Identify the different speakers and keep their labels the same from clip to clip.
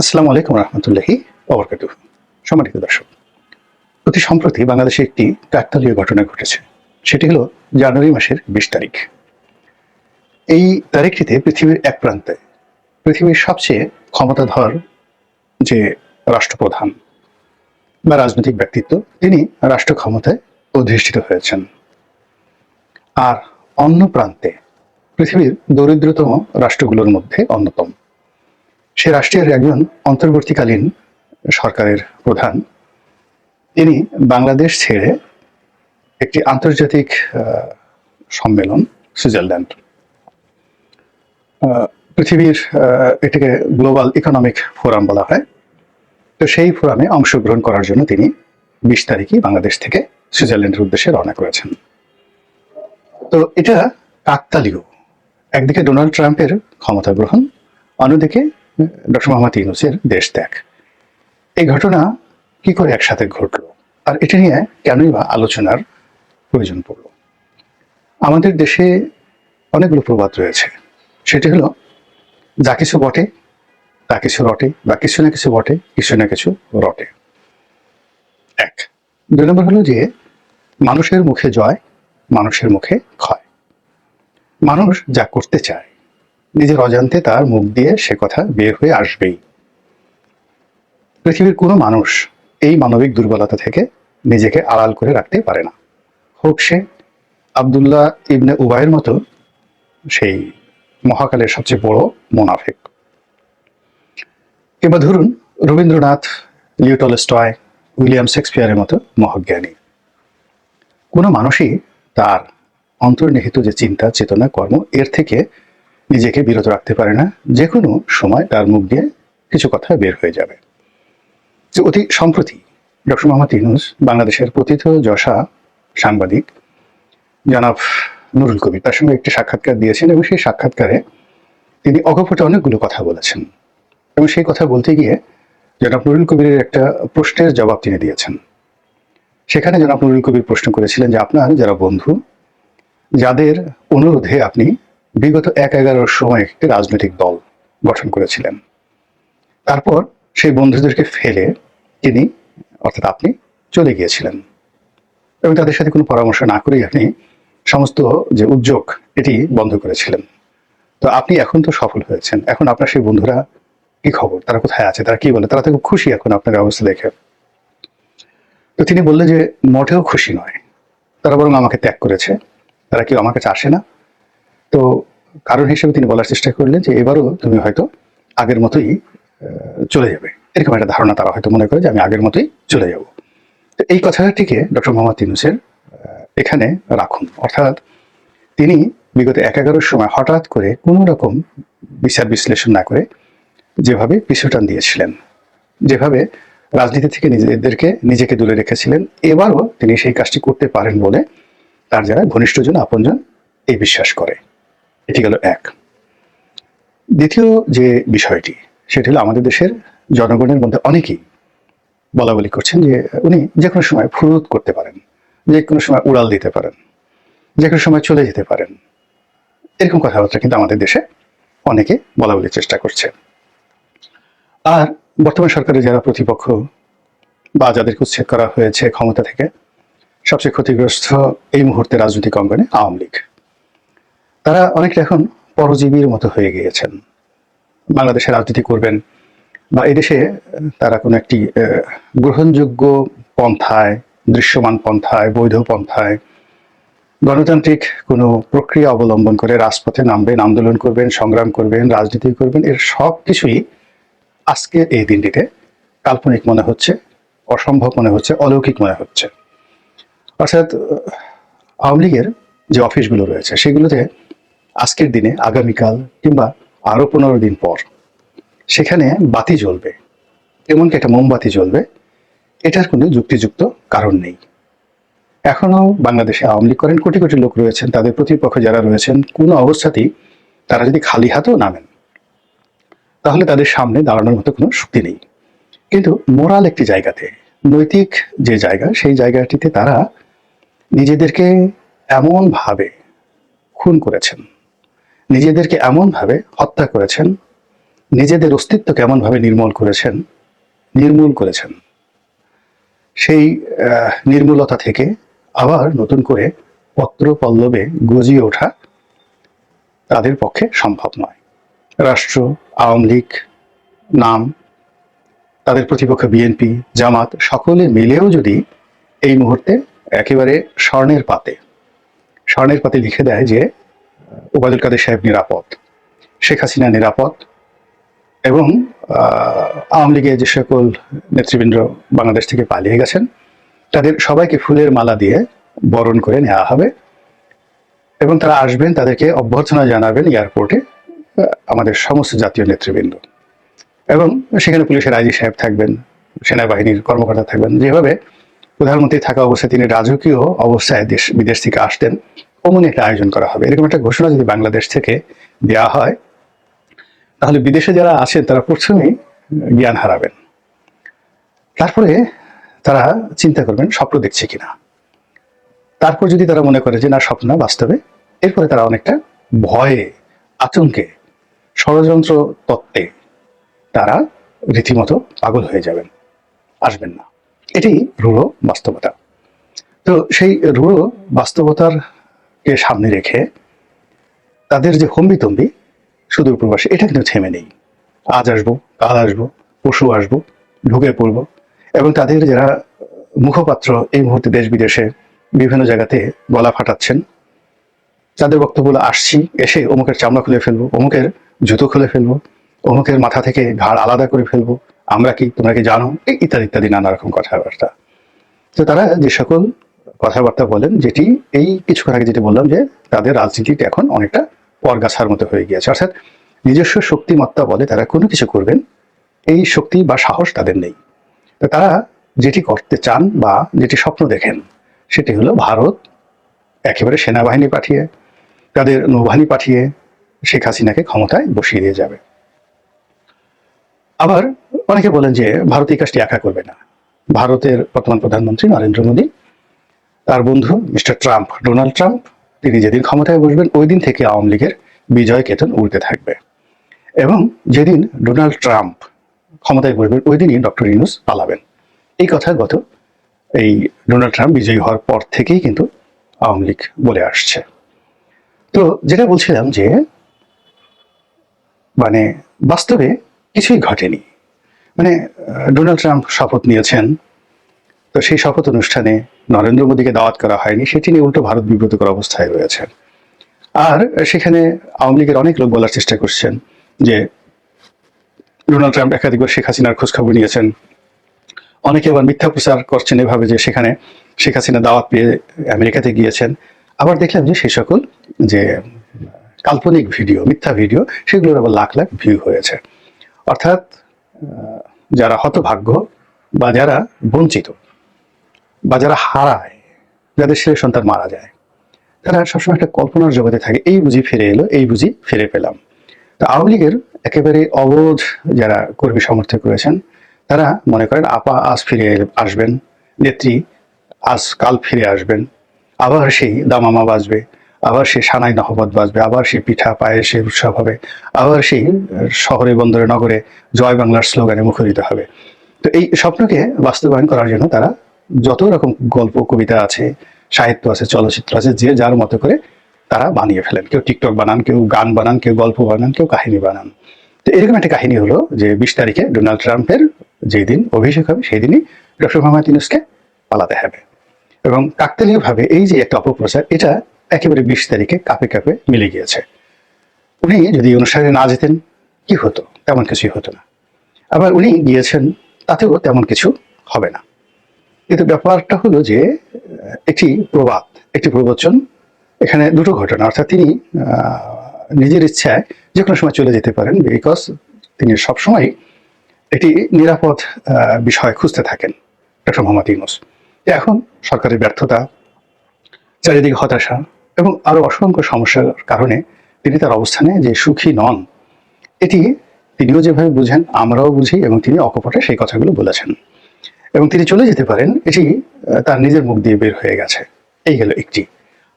Speaker 1: আসসালামু আলাইকুম রহমতুল্লাহি অবরকাত সম্মানিত দর্শক, অতি সম্প্রতি বাংলাদেশে একটি কাকতালীয় ঘটনা ঘটেছে। সেটি হলো জানুয়ারি মাসের বিশ তারিখ। এই তারিখটিতে পৃথিবীর এক প্রান্তে পৃথিবীর সবচেয়ে ক্ষমতাধর যে রাষ্ট্রপ্রধান বা রাজনৈতিক ব্যক্তিত্ব, তিনি রাষ্ট্র ক্ষমতায় অধিষ্ঠিত হয়েছেন। আর অন্য প্রান্তে পৃথিবীর দরিদ্রতম রাষ্ট্রগুলোর মধ্যে অন্যতম। সে রাষ্ট্রের একজন অন্তর্বর্তীকালীন সরকারের প্রধান। তিনি বাংলাদেশ ছেড়ে একটি আন্তর্জাতিক সম্মেলন, সুইজারল্যান্ড। পৃথিবীর এটাকে গ্লোবাল ইকোনমিক ফোরাম বলা হয়। তো সেই ফোরামে অংশগ্রহণ করার জন্য তিনি বিশ তারিখই বাংলাদেশ থেকে সুইজারল্যান্ডের উদ্দেশ্যে রওনা করেছেন। তো এটা কাকতালীয়। একদিকে ডোনাল্ড ট্রাম্পের ক্ষমতা গ্রহণ, অন্যদিকে ডক্টর মোহাম্মদ ইউনুসের দেশ ত্যাগ। এই ঘটনা কি করে একসাথে ঘটলো? আর এটা নিয়ে কেনই বা আলোচনার প্রয়োজন পড়ল? আমাদের দেশে অনেকগুলো প্রবাদ রয়েছে। সেটি হলো, যা কিছু বটে, তা কিছু রটে, বা কিছু না কিছু বটে, কিছু না কিছু রটে। এক, দুই নম্বর হলো যে, মানুষের মুখে জয়, মানুষের মুখে ক্ষয়। মানুষ যা করতে চায় নিজের অজান্তে তার মুখ দিয়ে সে কথা বের হয়ে আসবেই। পৃথিবীর কোনো মানুষ এই মানবিক দুর্বলতা থেকে নিজেকে আড়াল করে রাখতে পারে না। হোক সে আবদুল্লাহ ইবনে উবায়ের মতো সেই মহাকালের সবচেয়ে বড় মোনাফেক। কিংবা ধরুন রবীন্দ্রনাথ লিওটলস্টয় উইলিয়াম শেক্সপিয়ারের মতো মহাজ্ঞানী। কোনো মানুষই তার অন্তর্নিহিত যে চিন্তা, চেতনা, কর্ম, এর থেকে নিজেকে বিরত রাখতে পারে না যে কোনো সময় তার মুখ দিয়ে কিছু কথা বের হয়ে যাবে। যে অতি সম্প্রতি ডক্টর মোহাম্মদ ইউনুস, বাংলাদেশের পতিত যশা সাংবাদিক জনাব নুরুল কবির, তার সঙ্গে একটি সাক্ষাৎকার দিয়েছেন এবং সেই সাক্ষাৎকারে তিনি অকপটে অনেকগুলো কথা বলেছেন। এবং সেই কথা বলতে গিয়ে জনাব নুরুল কবিরের একটা প্রশ্নের জবাব তিনি দিয়েছেন। সেখানে জনাব নুরুল কবির প্রশ্ন করেছিলেন যে, আপনার যারা বন্ধু, যাদের অনুরোধে আপনি বিগত এক এগারোর সময় একটি রাজনৈতিক দল গঠন করেছিলেন। তারপর সেই বন্ধুদেরকে ফেলে তিনি, অর্থাৎ আপনি, চলে গিয়েছিলেন। এবং তাদের সাথে কোনো পরামর্শ না করেই আপনি সমস্ত যে উদ্যোগ, এটি বন্ধ করেছিলেন। তো আপনি এখন তো সফল হয়েছেন। এখন আপনার সেই বন্ধুরা কি খবর? তারা কোথায় আছে? তারা কি বলে? তারা তো খুব খুশি এখন আপনার অবস্থা দেখে। তো তিনি বললেন যে, মোটেও খুশি নয়। তারা বরং আমাকে ত্যাগ করেছে। তারা কেউ আমার কাছে আসে না। তো কারণ হিসেবে তিনি বলার চেষ্টা করলেন যে এবারও তুমি হয়তো আগের মতোই চলে যাবে। এরকম একটা ধারণা তারা হয়তো মনে করে যে আমি আগের মতোই চলে যাব। তো এই কথাটিকে ডক্টর মোহাম্মদ ইউনুসের এখানে রাখুন। অর্থাৎ তিনি বিগত এক এগারোর সময় হঠাৎ করে কোনো রকম বিচার বিশ্লেষণ না করে যেভাবে পিছুটান দিয়েছিলেন, যেভাবে রাজনীতি থেকে নিজেদেরকে নিজেকে দূরে রেখেছিলেন, এবারও তিনি সেই কাজটি করতে পারেন বলে তার যারা ঘনিষ্ঠজন, আপনজন এই বিশ্বাস করে। এটি গেল এক। দ্বিতীয় যে বিষয়টি, সেটি হলো আমাদের দেশের জনগণের মধ্যে অনেকেই বলা বলি করছেন যে উনি যে কোনো সময় ফুরুত করতে পারেন, যে কোনো সময় উড়াল দিতে পারেন, যে কোনো সময় চলে যেতে পারেন। এরকম কথাবার্তা কিন্তু আমাদের দেশে অনেকে বলা বলির চেষ্টা করছে। আর বর্তমান সরকারের যারা প্রতিপক্ষ বা যাদেরকে উচ্ছেদ করা হয়েছে ক্ষমতা থেকে, সবচেয়ে ক্ষতিগ্রস্ত এই মুহূর্তে রাজনৈতিক অঙ্গনে আওয়ামী লীগ। তারা অনেকটা এখন পরজীবীর মতো হয়ে গিয়েছেন। বাংলাদেশে রাজনীতি করবেন বা এদেশে তারা কোনো একটি গ্রহণযোগ্য পন্থায়, দৃশ্যমান পন্থায়, বৈধ পন্থায় গণতান্ত্রিক কোনো প্রক্রিয়া অবলম্বন করে রাজপথে নামবেন, আন্দোলন করবেন, সংগ্রাম করবেন, রাজনীতি করবেন, এর সব কিছুই আজকের এই দিনটিতে কাল্পনিক মনে হচ্ছে, অসম্ভব মনে হচ্ছে, অলৌকিক মনে হচ্ছে। অর্থাৎ, আওয়ামী লীগের যে অফিসগুলো রয়েছে, সেগুলোতে আজকের দিনে, আগামীকাল কিংবা আরও পনেরো দিন পর, সেখানে বাতি জ্বলবে। এমনকি একটা মোমবাতি জ্বলবে। এটার কোনো যুক্তিযুক্ত কারণ নেই। এখনও বাংলাদেশে আওয়ামী লীগ করেন, কোটি কোটি লোক রয়েছেন, তাদের প্রতিপক্ষ যারা রয়েছেন, কোনো অবস্থাতেই তারা যদি খালি হাতেও নামেন, তাহলে তাদের সামনে দাঁড়ানোর মতো কোনো শক্তি নেই। কিন্তু মোরাল একটি জায়গাতে, নৈতিক যে জায়গা, সেই জায়গাটিতে তারা নিজেদেরকে এমনভাবে খুন করেছেন। নিজেদেরকে এমনভাবে হত্যা করেছেন, নিজেদের অস্তিত্ব কেমনভাবে নির্মূল করেছেন নির্মূল করেছেন। সেই নির্মূলতা থেকে আবার নতুন করে পত্র পল্লবে গজিয়ে ওঠা তাদের পক্ষে সম্ভব নয়। রাষ্ট্র, আওয়ামী লীগ, নাম, তাদের প্রতিপক্ষ বিএনপি, জামাত, সকলে মিলেও যদি এই মুহূর্তে একেবারে স্বর্ণের পাতে স্বর্ণের পাতে লিখে দেয় যে ওবায়দুল কাদের সাহেব নিরাপদ, শেখ হাসিনা নিরাপদ, এবং আওয়ামী লীগের যে সকল নেতৃবৃন্দ বাংলাদেশ থেকে পালিয়ে গেছেন, তাদের সবাইকে ফুলের মালা দিয়ে বরণ করে নেওয়া হবে এবং তারা আসবেন, তাদেরকে অভ্যর্থনা জানাবেন এয়ারপোর্টে আমাদের সমস্ত জাতীয় নেতৃবৃন্দ। এবং সেখানে পুলিশের আইজি সাহেব থাকবেন, সেনাবাহিনীর কর্মকর্তা থাকবেন। যেভাবে প্রধানমন্ত্রী থাকা অবস্থায় তিনি রাজকীয় অবস্থায় দেশ, বিদেশ থেকে আসতেন অমনি একটা আয়োজন করা হবে। এরকম একটা ঘোষণা যদি বাংলাদেশ থেকে দেওয়া হয়, তাহলে বিদেশে যারা আছেন, তারা প্রথমেই জ্ঞান হারাবেন। তারপরে তারা চিন্তা করবেন, স্বপ্ন দেখছে কিনা। তারপর যদি তারা মনে করে যে, না, স্বপ্ন বাস্তবে, এরপরে তারা অনেকটা ভয়ে, আতঙ্কে, ষড়যন্ত্র তত্ত্বে তারা রীতিমতো পাগল হয়ে যাবেন, আসবেন না। এটি রূঢ় বাস্তবতা। তো সেই রূঢ় বাস্তবতার কে সামনে রেখে তাদের যে হম্বিতম্বি, সুদূর প্রবাসে, এটা কিন্তু থেমে নেই। আজ আসব, কাল আসব পশু আসব, ঢুকে পড়ব। এবং তাদের যারা মুখপাত্র এই মুহূর্তে দেশ বিদেশে বিভিন্ন জায়গাতে গলা ফাটাচ্ছেন, তাদের বক্তব্য আসছি, এসে অমুকের চামড়া খুলে ফেলব, অমুকের জুতো খুলে ফেলব, অমুকের মাথা থেকে ঘাড় আলাদা করে ফেলব, আমরা কি, তোমরা কি জানো, এই ইত্যাদি ইত্যাদি নানা রকম কথাবার্তা। তো তারা যে সকল কথাবার্তা বলেন, যেটি এই কিছুক্ষণ আগে যেটি বললাম যে তাদের রাজনীতিটা এখন অনেকটা পরগাছার মতো হয়ে গিয়েছে। অর্থাৎ নিজস্ব শক্তিমত্তা বলে তারা কোনো কিছু করবেন, এই শক্তি বা সাহস তাদের নেই। তারা যেটি করতে চান বা যেটি স্বপ্ন দেখেন, সেটি হলো ভারত একেবারে সেনাবাহিনী পাঠিয়ে, তাদের নৌবাহিনী পাঠিয়ে শেখ হাসিনাকে ক্ষমতায় বসিয়ে দিয়ে যাবে। আবার অনেকে বলেন যে ভারত এই কাজটি একা করবে না। ভারতের বর্তমান প্রধানমন্ত্রী নরেন্দ্র মোদী তার বন্ধু মিস্টার ট্রাম্প, ডোনাল্ড ট্রাম্প, তিনি যেদিন ক্ষমতায় বসবেন, ওই দিন থেকে আওয়ামী লীগের বিজয় কেতন উড়তে থাকবে। এবং যেদিন ডোনাল্ড ট্রাম্প ক্ষমতায় বসবেন, ওই দিনই ডক্টর ইউনুস পালাবেন। এই কথা গত এই ডোনাল্ড ট্রাম্প বিজয়ী হওয়ার পর থেকেই কিন্তু আওয়ামী লীগ বলে আসছে। তো যেটা বলছিলাম যে মানে বাস্তবে কিছুই ঘটেনি। মানে ডোনাল্ড ট্রাম্প শপথ নিয়েছেন তো সেই শপথ অনুষ্ঠানে নরেন্দ্র মোদীকে দাওয়াত করা হয়নি, সেটি নিয়ে উল্টো ভারত বিব্রতকর অবস্থায় রয়েছে। আর সেখানে আওয়ামী লীগের অনেক লোক বলার চেষ্টা করছেন যে ডোনাল্ড ট্রাম্প একাধিকবার শেখ হাসিনার খোঁজখবর নিয়েছেন। অনেকে আবার মিথ্যা প্রচার করছেন এভাবে যে সেখানে শেখ হাসিনা দাওয়াত পেয়ে আমেরিকাতে গিয়েছেন। আবার দেখলাম যে সেই সকল যে কাল্পনিক ভিডিও, মিথ্যা ভিডিও, সেগুলোর আবার লাখ লাখ ভিউ হয়েছে। অর্থাৎ যারা হতভাগ্য বা যারা বঞ্চিত বা যারা হারায়, যাদের ছেলে সন্তান মারা যায়, তারা সবসময় একটা কল্পনার জগতে থাকে, এই বুঝি ফিরে এলো, এই বুঝি ফিরে পেলাম। তো আওয়ামী লীগের একেবারে অবোধ যারা কর্মী সমর্থক রয়েছেন, তারা মনে করেন, আপা, আজ ফিরে আসবেন, নেত্রী, আজ কাল ফিরে আসবেন। আবার সেই দামামা বাজবে, আবার সেই সানাই নহবত বাজবে, আবার সেই পিঠা পায়েসের উৎসব হবে, আবার সেই শহরে, বন্দরে, নগরে জয় বাংলার স্লোগানে মুখরিত হবে। তো এই স্বপ্নকে বাস্তবায়ন করার জন্য তারা যত রকম গল্প, কবিতা আছে, সাহিত্য আছে, চলচ্চিত্র আছে, যে যার মতো করে তারা বানিয়ে ফেলেন। কেউ টিকটক বানান, কেউ গান বানান, কেউ গল্প বানান, কেউ কাহিনী বানান। তো এরকম একটা কাহিনী হলো যে বিশ তারিখে ডোনাল্ড ট্রাম্পের যেই দিন অভিষেক হবে, সেই দিনই ডক্টর মোহাম্মদ ইউনুসকে পালাতে হবে। এবং কাকতালীয়ভাবে এই যে একটা অপপ্রচার, এটা একেবারে বিশ তারিখে কাপে কাপে মিলে গিয়েছে। উনি যদি অনুষ্ঠানে না যেতেন, কি হতো? তেমন কিছুই হতো না। আবার উনি গিয়েছেন, তাতেও তেমন কিছু হবে না। কিন্তু ব্যাপারটা হলো যে, একটি প্রবাদ, একটি প্রবচন, এখানে দুটো ঘটনা। অর্থাৎ তিনি নিজের ইচ্ছায় যে কোনো সময় চলে যেতে পারেন বিকজ তিনি সবসময় একটি নিরাপদ বিষয় খুঁজতে থাকেন, ডক্টর মোহাম্মদ ইউনুস। এখন সরকারের ব্যর্থতা, চারিদিকে হতাশা এবং আরও অসংখ্য সমস্যার কারণে তিনি তার অবস্থানে যে সুখী নন, এটি তিনিও যেভাবে বুঝেন, আমরাও বুঝি এবং তিনি অকপটে সেই কথাগুলো বলেছেন। এবং তিনি চলে যেতে পারেন, এটি তার নিজের মুখ দিয়ে বের হয়ে গেছে। এই গেল একটি।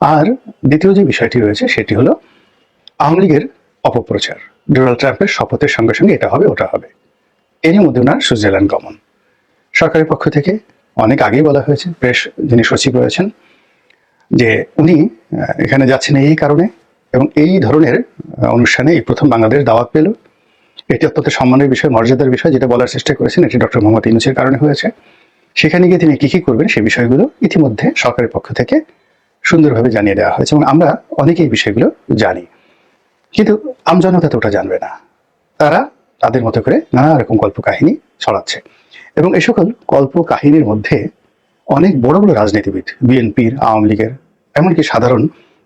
Speaker 1: আর দ্বিতীয় যে বিষয়টি রয়েছে, সেটি হলো আওয়ামী লীগের অপপ্রচার। ডোনাল্ড ট্রাম্পের শপথের সঙ্গে সঙ্গে এটা হবে, ওটা হবে। এরই মধ্যে ওনার সুইজারল্যান্ড গমন। সরকারের পক্ষ থেকে অনেক আগেই বলা হয়েছে প্রেস যিনি সচিব রয়েছেন, যে উনি এখানে যাচ্ছেন এই কারণে এবং এই ধরনের অনুষ্ঠানে এই প্রথম বাংলাদেশ দাওয়াত পেল। এটি অত্যন্ত সম্মানের বিষয়, মর্যাদার বিষয়, যেটা বলার চেষ্টা করেছেন এটি ডক্টর মোহাম্মদ ইউনুসের কারণে হয়েছে। সেখানে গিয়ে তিনি কি কি করবেন সেই বিষয়গুলো ইতিমধ্যে সরকারের পক্ষ থেকে সুন্দরভাবে জানিয়ে দেওয়া হয়েছে এবং আমরা অনেকেই বিষয়গুলো জানি। কিন্তু আমজনতা তো ওটা জানবে না। তারা তাদের মতো করে নানা রকম গল্প কাহিনী ছড়াচ্ছে। এবং এই সকল গল্প কাহিনীর মধ্যে অনেক বড় বড় রাজনীতিবিদ, বিএনপির, আওয়ামী লীগের, এমনকি সাধারণ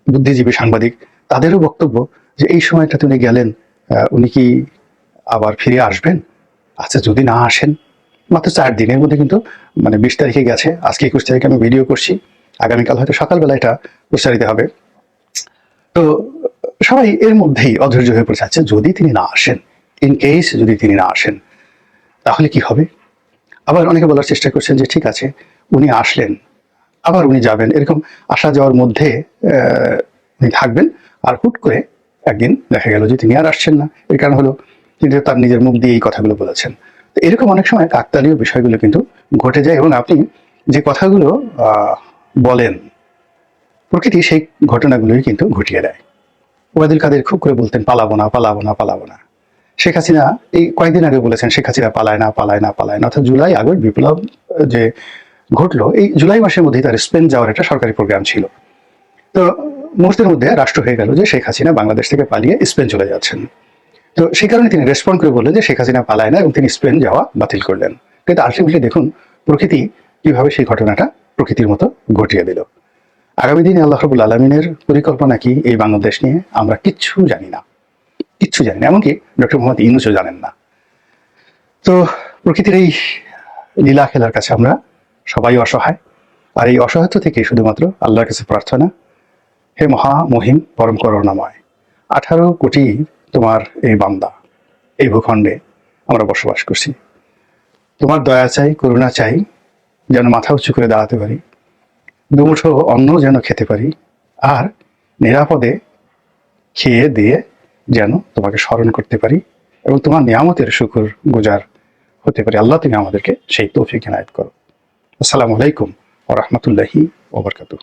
Speaker 1: বুদ্ধিজীবী সাংবাদিক, তাদেরও বক্তব্য যে এই সময়টাতে উনি গেলেন উনি কি আবার ফিরে আসবেন? আচ্ছা যদি না আসেন, মাত্র চার দিনের মধ্যে কিন্তু মানে বিশ তারিখে গেছে। আজকে একুশ তারিখে আমি ভিডিও করছি। আগামীকাল হয়তো সকালবেলা এটা প্রচারিত হবে। তো সবাই এর মধ্যেই অধৈর্য হয়ে পড়েছে আচ্ছা যদি তিনি না আসেন ইন কেস যদি তিনি না আসেন, তাহলে কি হবে? আবার অনেকে বলার চেষ্টা করছেন যে, ঠিক আছে, উনি আসলেন, আবার উনি যাবেন। এরকম আসা যাওয়ার মধ্যে উনি থাকবেন। আর হুট করে একদিন দেখা গেল যে তিনি আর আসছেন না। এর কারণ হলো তিনি তার নিজের মুখ দিয়ে এই কথাগুলো বলেছেন। এরকম অনেক সময় কাকতালীয় বিষয়গুলো কিন্তু ঘটে যায় এবং আপনি যে কথাগুলো বলেন, প্রকৃতি সেই ঘটনাগুলোই কিন্তু ঘটিয়ে দেয়। ওবায়দুল কাদের খুব করে বলতেন, পালাবো না পালাবো না পালাবো না। শেখ হাসিনা এই কয়েকদিন আগে বলেছেন, শেখ হাসিনা পালায় না পালায় না পালায় না। অর্থাৎ জুলাই, আগস্ট বিপ্লব যে ঘটলো, এই জুলাই মাসের মধ্যেই তার স্পেন যাওয়ার একটা সরকারি প্রোগ্রাম ছিল। তো মুহূর্তের মধ্যে রাষ্ট্র হয়ে গেল যে শেখ হাসিনা বাংলাদেশ থেকে পালিয়ে স্পেন চলে যাচ্ছেন। তো সেই কারণে তিনি রেসপন্ড করে বললেন যে শেখ হাসিনা পালায় না এবং তিনি স্পেন যাওয়া বাতিল করলেন। কিন্তু আলটিমেটলি দেখুন, প্রকৃতি কীভাবে সেই ঘটনাটা প্রকৃতির মতো ঘটিয়ে দিল। আগামী দিনে আল্লাহ রবুল আলমিনের পরিকল্পনা কি এই বাংলাদেশ নিয়ে? আমরা কিচ্ছু জানি না। কিচ্ছু জানি না, এমনকি ডক্টর মোহাম্মদ ইউনুসও জানেন না। তো প্রকৃতির এই লীলা খেলার কাছে আমরা সবাই অসহায়। আর এই অসহায়ত্ব থেকে শুধুমাত্র আল্লাহর কাছে প্রার্থনা। হে মহা মহিম, পরম করুণাময়। আঠারো কোটি তোমার এই বান্দা, এই ভূখণ্ডে আমরা বসবাস করছি। তোমার দয়া চাই, করুণা চাই, যেন মাথা উঁচু করে দাঁড়াতে পারি, দুমুঠো অন্ন যেন খেতে পারি, আর নিরাপদে খেয়ে দিয়ে যেন তোমাকে স্মরণ করতে পারি এবং তোমার নিয়ামতের শুকুর গুজার হতে পারি। আল্লাহ, তুমি আমাদেরকে সেই তৌফিক এনায়ত করো। আসসালামু আলাইকুম ও রহমতুল্লাহি ওবরকাতুহ